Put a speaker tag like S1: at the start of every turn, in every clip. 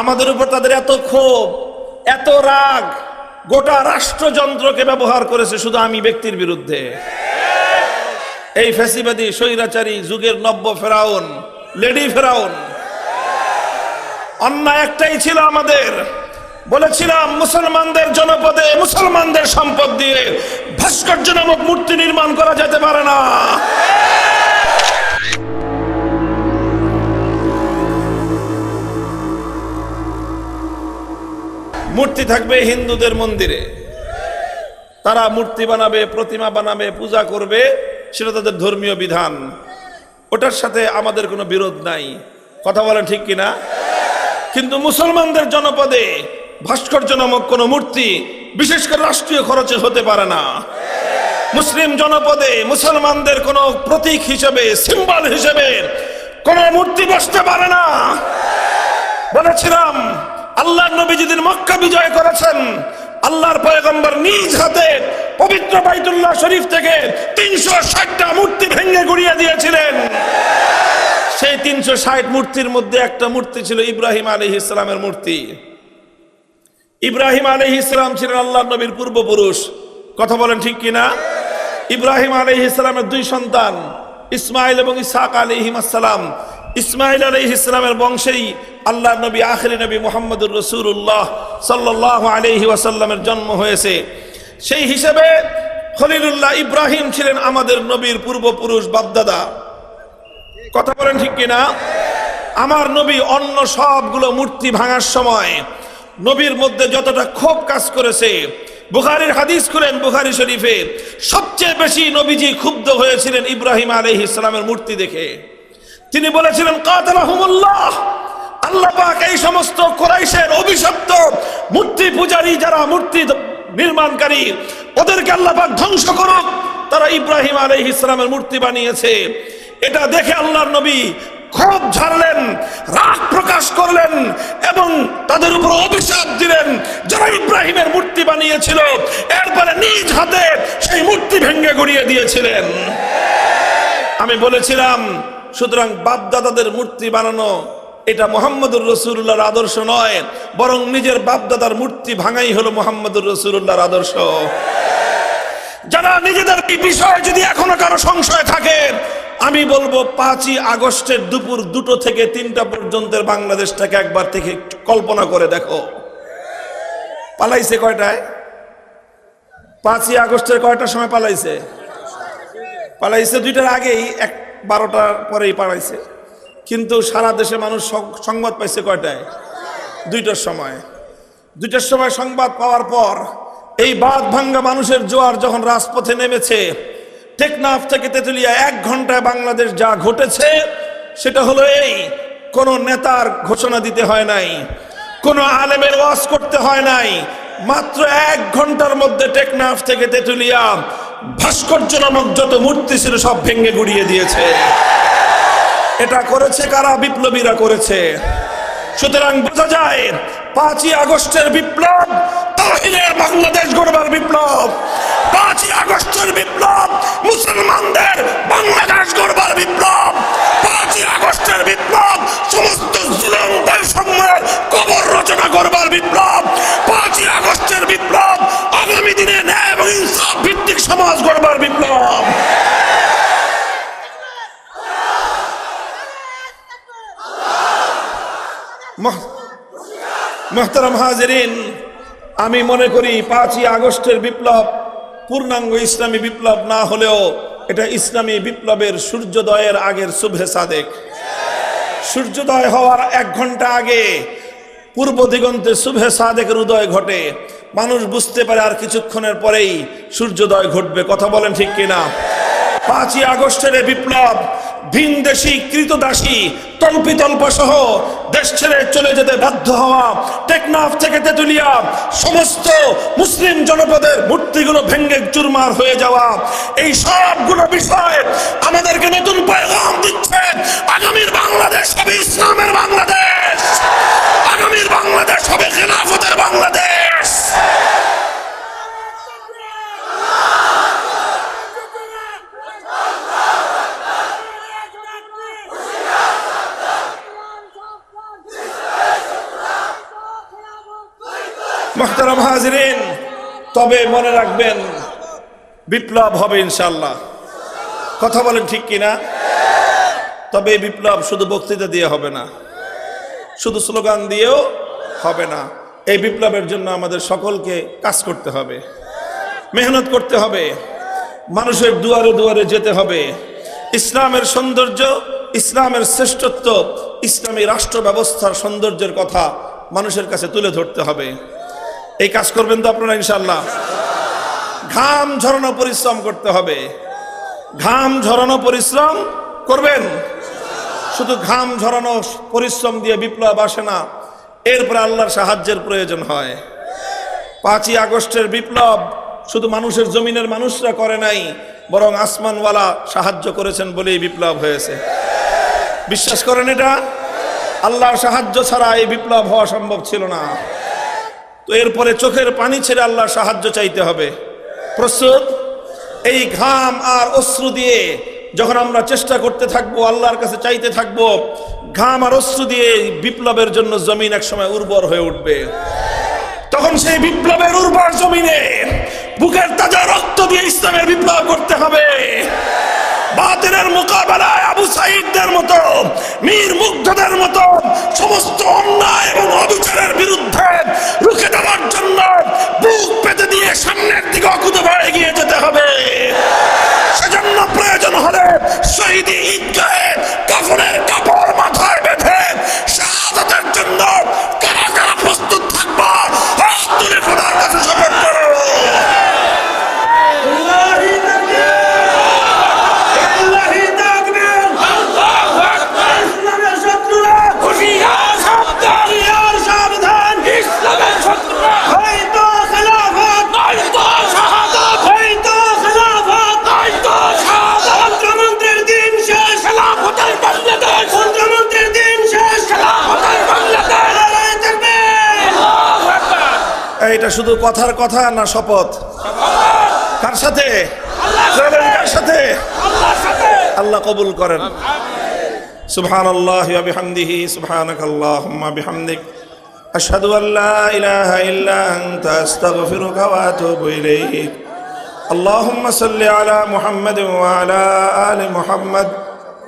S1: আমাদের উপর তাদের এত ক্ষোভ, এত রাগ, গোটা রাষ্ট্রযন্ত্রকে ব্যবহার করেছে শুধু আমি ব্যক্তির বিরুদ্ধে। এই ফ্যাসিবাদী, স্বৈরাচারী, যুগের নব্য ফেরাউন, লেডি ফেরাউন, অন্যায় একটাই ছিল আমাদের। বলেছিলাম, মুসলমানদের জনপদে মুসলমানদের সম্পদ দিয়ে ভাস্কর্য নামক মূর্তি নির্মাণ করা যেতে পারে না। মূর্তি থাকবে হিন্দুদের মন্দিরে। তারা মূর্তি বানাবে, প্রতিমা বানাবে, পূজা করবে, সেটা তাদের ধর্মীয় বিধান। ওটার সাথে আমাদের কোনো বিরোধ নাই। কথা বলেন ঠিক কিনা? কিন্তু মুসলমানদের জনপদে ভাস্কর্য নামক কোনো মূর্তি, বিশেষ করে রাষ্ট্রীয় খরচে হতে পারে না। মুসলিম জনপদে মুসলমানদের কোনো প্রতীক হিসেবে, সিম্বল হিসেবে কোনো মূর্তি বসতে পারে না। বলেছিলাম আল্লাহ নবী যেদিন মক্কা বিজয় করেছেন, আল্লাহর পয়গম্বর নিজ হাতে পবিত্র বাইতুল্লাহ শরীফ থেকে তিনশো ষাটটা মূর্তি ভেঙে গুড়িয়ে দিয়েছিলেন। সেই তিনশো ষাট মূর্তির মধ্যে একটা মূর্তি ছিল ইব্রাহিম আলী ইসলামের মূর্তি। ইব্রাহিম আলী ইসলাম ছিলেন আল্লাহ নবীর পূর্বপুরুষ। কথা বলেন ঠিক কিনা? ইব্রাহিম আলী ইসলামের দুই সন্তান, ইসমাইল এবং ইসাক আলী আসসালাম। ইসমাইল আলী ইসলামের বংশেই আল্লাহ নবী, আখরি নবী মোহাম্মদুর রসুল্লাহ সাল্লাহ আলহি ওয়াসাল্লামের জন্ম হয়েছে। সেই হিসেবে খলিলুল্লাহ ইব্রাহিম ছিলেন আমাদের নবীর পূর্বপুরুষ বাপদাদা। কথা বলেন ঠিক কিনা? আমার নবী অন্য সবগুলো মূর্তি ভাঙার সময় নবীর মধ্যে যতটা ক্ষোভ কাজ করেছে, বুখারির হাদিস করেন বুখারি শরীফে, সবচেয়ে বেশি নবীজি ক্ষুব্ধ হয়েছিলেন ইব্রাহিম আলহ ইসলামের মূর্তি দেখে। তিনি বলেছিলেন, কাতালাহুমুল্লাহ। আল্লাহ পাক এই সমস্ত কোরাইশের অভিশপ্ত মূর্তি পূজারী যারা মূর্তি নির্মাণকারী, ওদেরকে আল্লাহ পাক ধ্বংস করুক। তারা ইব্রাহিম আলহ ইসলামের মূর্তি বানিয়েছে। এটা দেখে আল্লাহর নবী ক্ষোভ ঝাড়লেন, রাগ প্রকাশ করলেন এবং তাদের উপর অভিশাপ দিলেন। যারা ইব্রাহিমের মূর্তি বানিয়েছিল, এরপরে নিজ হাতে সেই মূর্তি ভেঙ্গে গড়িয়ে দিয়েছিলেন। আমি বলেছিলাম সুতরাং বাপদাদাদের মূর্তি বানানো এটা মোহাম্মদুর রসুল্লাহর আদর্শ নয়, বরং নিজের বাপদাদার মূর্তি ভাঙাই হলো মোহাম্মদুর রসুল্লাহর আদর্শ। যারা নিজেদের এই বিষয়ে যদি এখনও কারও সংশয় থাকে, আমি বলব পাঁচই আগস্টের দুপুর দুটো থেকে তিনটা পর্যন্তের বাংলাদেশটাকে একবার থেকে কল্পনা করে দেখো। পালাইছে কয়টায়? পাঁচই আগস্টের কয়টার সময় পালাইছে? পালাইছে দুইটার আগেই এক বারোটার পরেই পালাইছে। কিন্তু সারা দেশে মানুষ সংবাদ পাইছে কয়টায়? দুইটার সময়। দুইটার সময় সংবাদ পাওয়ার পর এই বাদ ভাঙ্গা মানুষের জোয়ার যখন রাজপথে নেমেছে, টেকনাফ থেকে তেতুলিয়া এক ঘন্টায় বাংলাদেশ যা ঘটেছে, সেটা হলো এই। কোন নেতার ঘোষণা দিতে হয় নাই, কোন আলেমের ওয়াজ করতে হয় নাই। মাত্র এক ঘণ্টার মধ্যে টেকনাফ থেকে তেতুলিয়া ভাস্কর্য নামক যত মূর্তি ছিল সব ভেঙে গুড়িয়ে দিয়েছে। এটা করেছে কারা? বিপ্লবীরা করেছে। সুতরাং বোঝা যায়, পাঁচই আগস্টের বিপ্লব তাহিনের বাংলাদেশ গড়বার বিপ্লব। পাঁচই আগস্টের বিপ্লব মোহতারাম হাজরিন, আমি মনে করি পাঁচই আগস্টের বিপ্লব পূর্ণাঙ্গ ইসলামী বিপ্লব না হলেও এটা ইসলামী বিপ্লবের সূর্যোদয়ের আগের শুভে সাদেক। সূর্যোদয় হওয়ার এক ঘণ্টা আগে পূর্ব দিগন্তে শুভে সাদেকের উদয় ঘটে। মানুষ বুঝতে পারে আর কিছুক্ষণের পরেই সূর্যোদয় ঘটবে। কথা বলেন ঠিক কিনা? পাঁচই আগস্টের বিপ্লব ভিনদেশি কৃতদাসী তল্পিতল্প সহ দেশ ছেড়ে চলে যেতে বাধ্য হওয়া টেকনাফ থেকে তেতুলিয়া সমস্ত মুসলিম জনপদের মূর্তিগুলো ভেঙ্গে চুরমার হয়ে যাওয়া। এই সবগুলো বিষয় আমাদেরকে নতুন পয়গাম দিচ্ছে। আগামীর বাংলাদেশ হবে ইসলামের বাংলাদেশ আগামীর বাংলাদেশ হবে খেলাফতের বাংলাদেশ মোহতারাম হাজরিন, তবে মনে রাখবেন, বিপ্লব হবে ইনশাল্লাহ কথা বলেন ঠিক কিনা? তবে বিপ্লব শুধু বক্তৃতা দিয়ে হবে না, শুধু স্লোগান দিয়েও হবে না। এই বিপ্লবের জন্য আমাদের সকলকে কাজ করতে হবে, মেহনত করতে হবে, মানুষের দুয়ারে দুয়ারে যেতে হবে। ইসলামের সৌন্দর্য, ইসলামের শ্রেষ্ঠত্ব, ইসলামী রাষ্ট্র ব্যবস্থার সৌন্দর্যের কথা মানুষের কাছে তুলে ধরতে হবে। এই কাজ করবেন তো আপনারা ইনশাল্লাহ ঘাম ঝরানো পরিশ্রম করতে হবে। ঘাম ঝরানো পরিশ্রম করবেন? শুধু ঘাম ঝরানো পরিশ্রম দিয়ে বিপ্লব আসে না, এরপরে আল্লাহর সাহায্যের প্রয়োজন হয়। পাঁচই আগস্টের বিপ্লব শুধু মানুষের জমিনের মানুষরা করে নাই, বরং আসমানওয়ালা সাহায্য করেছেন বলেই বিপ্লব হয়েছে। বিশ্বাস করেন এটা? আল্লাহর সাহায্য ছাড়া এই বিপ্লব হওয়া সম্ভব ছিল না। তো এরপরে চোখের পানি ছেড়ে আল্লাহর সাহায্য চাইতে হবে। প্রস্তুত? এই ঘাম আর অশ্রু দিয়ে যখন আমরা চেষ্টা করতে থাকব, আল্লাহর কাছে চাইতে থাকব, ঘাম আর অশ্রু দিয়ে বিপ্লবের জন্য জমিন একসময় উর্বর হয়ে উঠবে। তখন সেই বিপ্লবের উর্বর জমিনে বুকের তাজা রক্ত দিয়ে ইসলামের বিপ্লব করতে হবে। বাতিলের মোকাবেলায় আবু সাইদদের মতো, মীর মুগ্ধদের মতো, সমস্ত অন্যায় এবং অবিচারের বিরুদ্ধে রুখে দেওয়ার জন্য বুক পেতে দিয়ে সামনের দিকে অকুত ভাড়ে গিয়ে যেতে হবে। সেজন্য প্রয়োজন হলে শহীদ ঈদগাহে কাফনের
S2: আকবার
S1: এইটা শুধু কথার কথা না শপথ কার সাথে বলেন কার সাথে
S2: আল্লাহর সাথে
S1: আল্লাহ কবুল করেন সুবহান আল্লাহ বিহামদিহি সুবহানাক আল্লাহুম্মা বিহামদিক আশহাদু আন লা ইলাহা ইল্লা আনতা আস্তাগফিরুকা ওয়া আতুবু ইলাইক اللهم صل على محمد وعلى آل محمد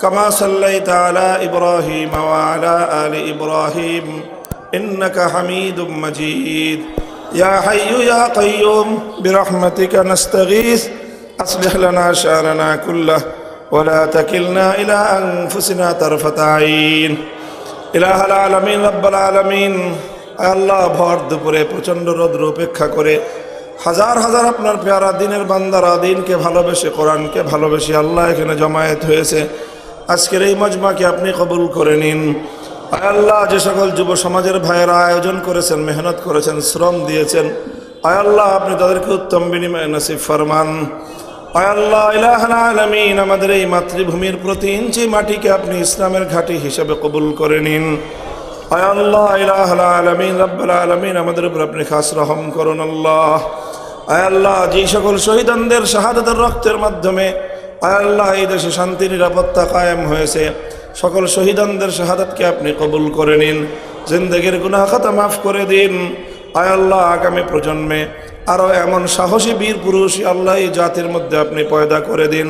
S1: كما صليت على إبراهيم وعلى آل إبراهيم إنك حميد مجيد يا حي يا قيوم برحمتك نستغيث أصلح لنا شأننا كله ولا تكلنا إلى أنفسنا طرفة عين ইলাহ আলমিন রব্বাল আলমিন আল্লাহ ভর দুপুরে প্রচণ্ড রোদ্র উপেক্ষা করে হাজার হাজার আপনার পেয়ারা দিনের বান্দারা দিনকে ভালোবেসে কোরআনকে ভালোবেসে আল্লাহ এখানে জমায়েত হয়েছে আজকের এই মজমাকে আপনি কবুল করে নিন আয় আল্লাহ, যে সকল যুব সমাজের ভাইয়েরা আয়োজন করেছেন, মেহনত করেছেন, শ্রম দিয়েছেন আয় আল্লাহ, আপনি তাদেরকে উত্তম বিনিময় নসিব ফরমান। আয় আল্লাহ ইলাহানা আলামিন, আমাদের এই মাতৃভূমির প্রতি ইঞ্চি মাটিকে আপনি ইসলামের ঘাঁটি হিসেবে কবুল করে নিন। আলামিন আলামিন, আমাদের উপর আপনি আল্লাহ। সকল শহীদানদের রক্তের মাধ্যমে আয় আল্লাহ, এই দেশে শান্তি, নিরাপত্তা কায়েম হয়েছে। সকল শহীদানদের শাহাদাতকে আপনি কবুল করে নিন। জিন্দগির গুনাখাতা মাফ করে দিন। আয় আল্লাহ, আগামী প্রজন্মে আরও এমন সাহসী বীর পুরুষ আল্লাহ এই জাতির মধ্যে আপনি পয়দা করে দিন।